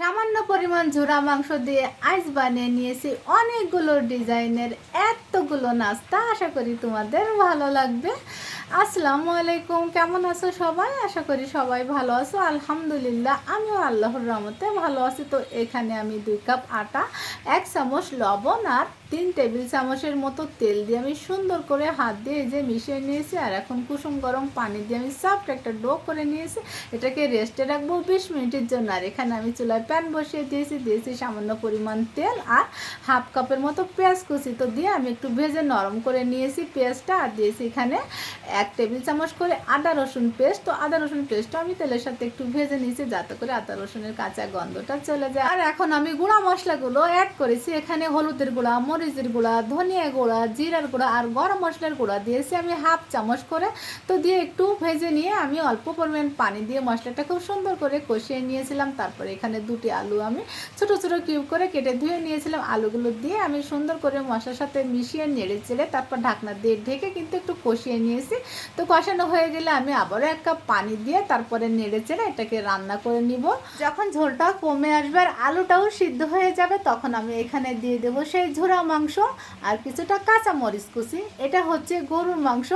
সামান্য পরিমাণ ঝোড়া মাংস দিয়ে আইস বানিয়ে নিয়েছি। অনেকগুলো ডিজাইনের এতগুলো নাস্তা, আশা করি তোমাদের ভালো লাগবে। আসসালামু আলাইকুম, কেমন আছো সবাই? আশা করি সবাই ভালো আছো। আলহামদুলিল্লাহ, আমিও আল্লাহর রহমতে ভালো আছি। তো এখানে আমি দুই কাপ আটা, এক চামচ লবণ আর তিন টেবিল চামচের মতো তেল দিয়ে আমি সুন্দর করে হাত দিয়ে যে মিশিয়ে নিয়েছি। আর এখন কুসুম গরম পানি দিয়ে আমি সফট একটা ডো করে নিয়েছি। এটাকে রেস্টে রাখব বিশ মিনিটের জন্য। আর এখানে আমি চুলায় প্যান বসিয়ে দিয়েছি দিয়েছি সামান্য পরিমাণ তেল আর হাফ কাপের মতো পেঁয়াজ কুচি। তো দিয়ে আমি একটু ভেজে নরম করে নিয়েছি পেঁয়াজটা আর দিয়েছি এখানে এক টেবিল চামচ করে আদা রসুন পেস্ট। তো আদা রসুন পেস্টটা আমি তেলের সাথে একটু ভেজে নিয়েছি যাতে করে আদা রসুনের কাঁচা গন্ধটা চলে যায়। আর এখন আমি গুঁড়া মশলাগুলো অ্যাড করেছি। এখানে হলুদের গুঁড়া, মরিচের গুঁড়া, ধনিয়া গুঁড়া, জিরার গুঁড়া আর গরম মশলার গুঁড়া দিয়েছি আমি হাফ চামচ করে। তো দিয়ে একটু ভেজে নিয়ে আমি অল্প পরিমাণ পানি দিয়ে মশলাটা খুব সুন্দর করে কষিয়ে নিয়েছিলাম। তারপরে এখানে দুটি আলু আমি ছোট ছোট কিউব করে কেটে ধুয়ে নিয়েছিলাম। আলুগুলো দিয়ে আমি সুন্দর করে মশলার সাথে মিশিয়ে নেড়ে চেড়ে তারপর ঢাকনা দিয়ে ঢেকে কিন্তু একটু কষিয়ে নিয়েছি। তো কষানো হয়ে গেলে আমি আবারও এক কাপ পানি দিয়ে তারপরে নেড়ে চেড়ে এটাকে রান্না করে নিব। যখন ঝোলটা কমে আসবে আর আলুটাও সিদ্ধ হয়ে যাবে, তখন আমি এখানে দিয়ে দেবো সেই ঝোড়া মাংস আর কিছুটা কাঁচা মরিচ কুচি। এটা হচ্ছে গরুর মাংস।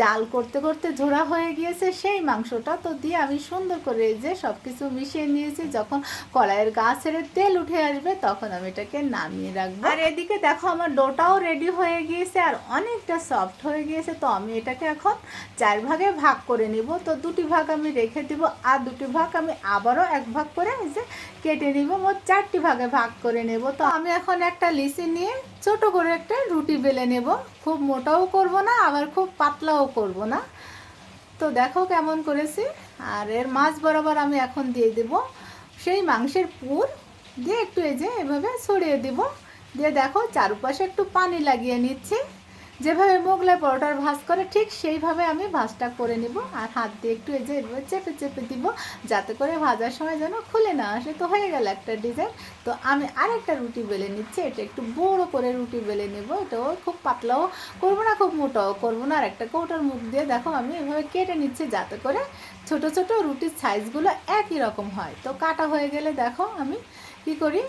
জাল করতে করতে ঝোড়া হয়ে গিয়েছে সেই মাংসটা। তো দিয়ে আমি সুন্দর করে যে সব কিছু মিশিয়ে নিয়েছি। যখন কড়াইয়ের গা ছেড়ে তেল উঠে আসবে, তখন আমি এটাকে নামিয়ে রাখব। আর এদিকে দেখো আমার ডোটাও রেডি হয়ে গিয়েছে আর অনেকটা সফট হয়ে গিয়েছে, তো আমি এটাকে এখন চার ভাগে ভাগ করে নিব। তো দুটি ভাগ আমি রেখে দিব আর দুটি ভাগ আমি আবারও এক ভাগ করে যে কেটে নিব, মোট চারটি ভাগে ভাগ করে নেব। তো আমি এখন একটা লিচি নিয়ে ছোট করে একটা রুটি বেলে নেব। খুব মোটাও করব না, আবার খুব পাতলাও করব না। তো দেখো কেমন করেছি। আর এর মাছ বরাবর আমি এখন দিয়ে দেব। সেই মাংসের পুর দিয়ে একটু এই যে এভাবে ছড়িয়ে দিব। দিয়ে দেখো চারপাশে একটু পানি লাগিয়ে নিচ্ছি। যেভাবে মোগলাই পরোটার ভাজ করে, ঠিক সেইভাবে আমি ভাজটা করে নিব আর হাত দিয়ে একটু এই যে চেপে চেপে দিব যাতে করে ভাজার সময় যেন খুলে না আসে। তো হয়ে গেল একটা ডিজাইন তো আমি আরেকটা রুটি বেলে নিচ্ছি, এটা একটু বড় করে রুটি বেলে নেব। এটাও খুব পাতলাও করব না, খুব মোটাও করব না। আর একটা কৌটার মুখ দিয়ে দেখো আমি এভাবে কেটে নিচ্ছি যাতে করে ছোট ছোট রুটির সাইজগুলো একই রকম হয়। তো কাটা হয়ে গেলে দেখো আমি কি করি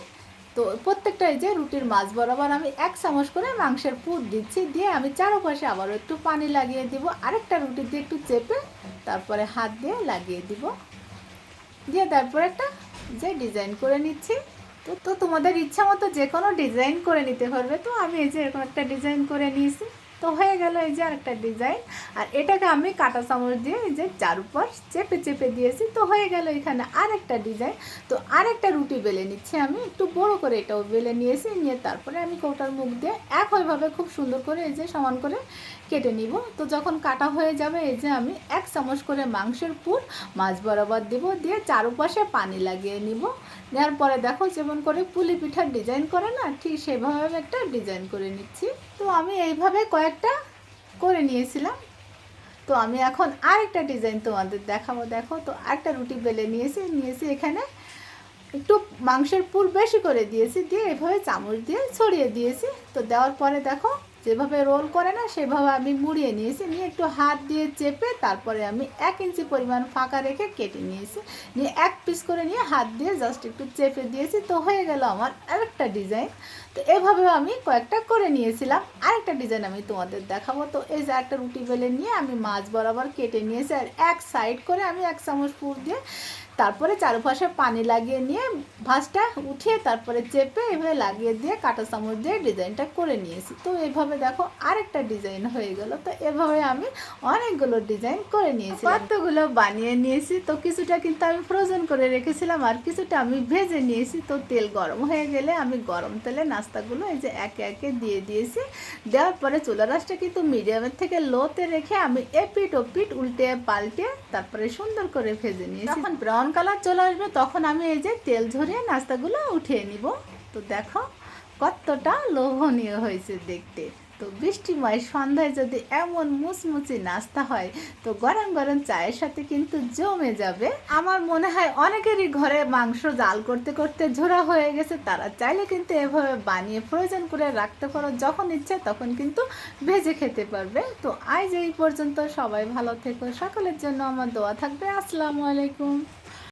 তো প্রত্যেকটা এই যে রুটির মাছ বরাবর আমি এক চামচ করে মাংসের পুর দিচ্ছি, দিয়ে আমি চারপাশে আবারও একটু পানি লাগিয়ে দিব। আরেকটা রুটি দিয়ে একটু চেপে তারপরে হাত দিয়ে লাগিয়ে দিব। দিয়ে তারপরে একটা যে ডিজাইন করে নিচ্ছি। তো তো তোমাদের ইচ্ছা মতো যে কোনো ডিজাইন করে নিতে পারবে। তো আমি এই যে এরকম একটা ডিজাইন করে নিয়েছি। তো হয়ে গেল এই যে আরেকটা ডিজাইন। আর এটাকে আমি কাটা চামচ দিয়ে এই যে চারুপাশ চেপে চেপে দিয়েছি। তো হয়ে গেল এখানে আরেকটা ডিজাইন। তো আরেকটা রুটি বেলে নিচ্ছি আমি। একটু বড় করে এটাও বেলে নিয়েছি। নিয়ে তারপরে আমি কৌটার মুখ দিয়ে একইভাবে খুব সুন্দর করে এই যে সমান করে কেটে নিব। তো যখন কাটা হয়ে যাবে, এই যে আমি এক চামচ করে মাংসের পুর মাছ বরাবর দিব। দিয়ে চারপাশে পানি লাগিয়ে নিব। নেওয়ার পরে দেখো যেমন করে পুলি পিঠার ডিজাইন করে না, ঠিক সেভাবে একটা ডিজাইন করে নিচ্ছি। তো আমি এইভাবে কয়েকটা করে নিয়েছিলাম। তো আমি এখন আরেকটা ডিজাইন তোমাদের দেখাবো। দেখো, তো আরেকটা রুটি বেলে নিয়েছি নিয়েছি এখানে একটু মাংসের পুর বেশি করে দিয়েছি, দিয়ে এভাবে চামচ দিয়ে ছড়িয়ে দিয়েছি। তো দেওয়ার পরে দেখো যেভাবে রোল করে না, সেভাবে আমি মুড়িয়ে নিয়েছি। নিয়ে একটু হাত দিয়ে চেপে তারপরে আমি এক ইঞ্চি পরিমাণ ফাঁকা রেখে কেটে নিয়েছি। নিয়ে এক পিস করে নিয়ে হাত দিয়ে জাস্ট একটু চেপে দিয়েছি। তো হয়ে গেল আমার আরেকটা ডিজাইন তো এভাবে আমি কয়েকটা করে নিয়েছিলাম। আরেকটা ডিজাইন আমি তোমাদের দেখাবো। তো এই যে একটা রুটি বেলে নিয়ে আমি মাছ বরাবর কেটে নিয়েছি। আর এক সাইড করে আমি এক চামচ পুর দিয়ে তারপরে চারপাশে পানি লাগিয়ে নিয়ে ভাঁজটা উঠিয়ে তারপরে চেপে এভাবে লাগিয়ে দিয়ে কাটা চামচ দিয়ে ডিজাইনটা করে নিয়েছি। তো এভাবে দেখো আরেকটা ডিজাইন হয়ে গেল। তো এভাবে আমি অনেকগুলো ডিজাইন করে নিয়েছি কতগুলো বানিয়ে নিয়েছি। তো কিছুটা কিন্তু আমি ফ্রোজেন করে রেখেছিলাম আর কিছুটা আমি ভেজে নিয়েছি। তো তেল গরম হয়ে গেলে আমি গরম তেলে নাস্তাগুলো এই যে একে একে দিয়ে দিয়েছি। দেওয়ার পরে চুলা রাসটা কিন্তু মিডিয়ামের থেকে লোতে রেখে আমি এপিট ও পিট উল্টে পাল্টে তারপরে সুন্দর করে ভেজে নিয়েছি। যখন ব্রাউন কালার চলে আসবে, তখন আমি এই যে তেল ঝরিয়ে নাস্তাগুলো উঠিয়ে নিব। তো দেখো, কতটা লোভনীয় হয়েছে দেখতে। তো বৃষ্টিময় সন্ধ্যায় যদি এমন মুচমুচি নাস্তা হয়, তো গরম গরম চায়ের সাথে কিন্তু জমে যাবে। আমার মনে হয় অনেকেরই ঘরে মাংস জাল করতে করতে ঝোড়া হয়ে গেছে, তারা চাইলে কিন্তু এভাবে বানিয়ে প্রয়োজন করে রাখতে পারো, যখন ইচ্ছে তখন কিন্তু ভেজে খেতে পারবে। তো আজ এই পর্যন্ত সবাই ভালো থেকো, সকলের জন্য আমার দোয়া থাকবে। আসসালামু আলাইকুম।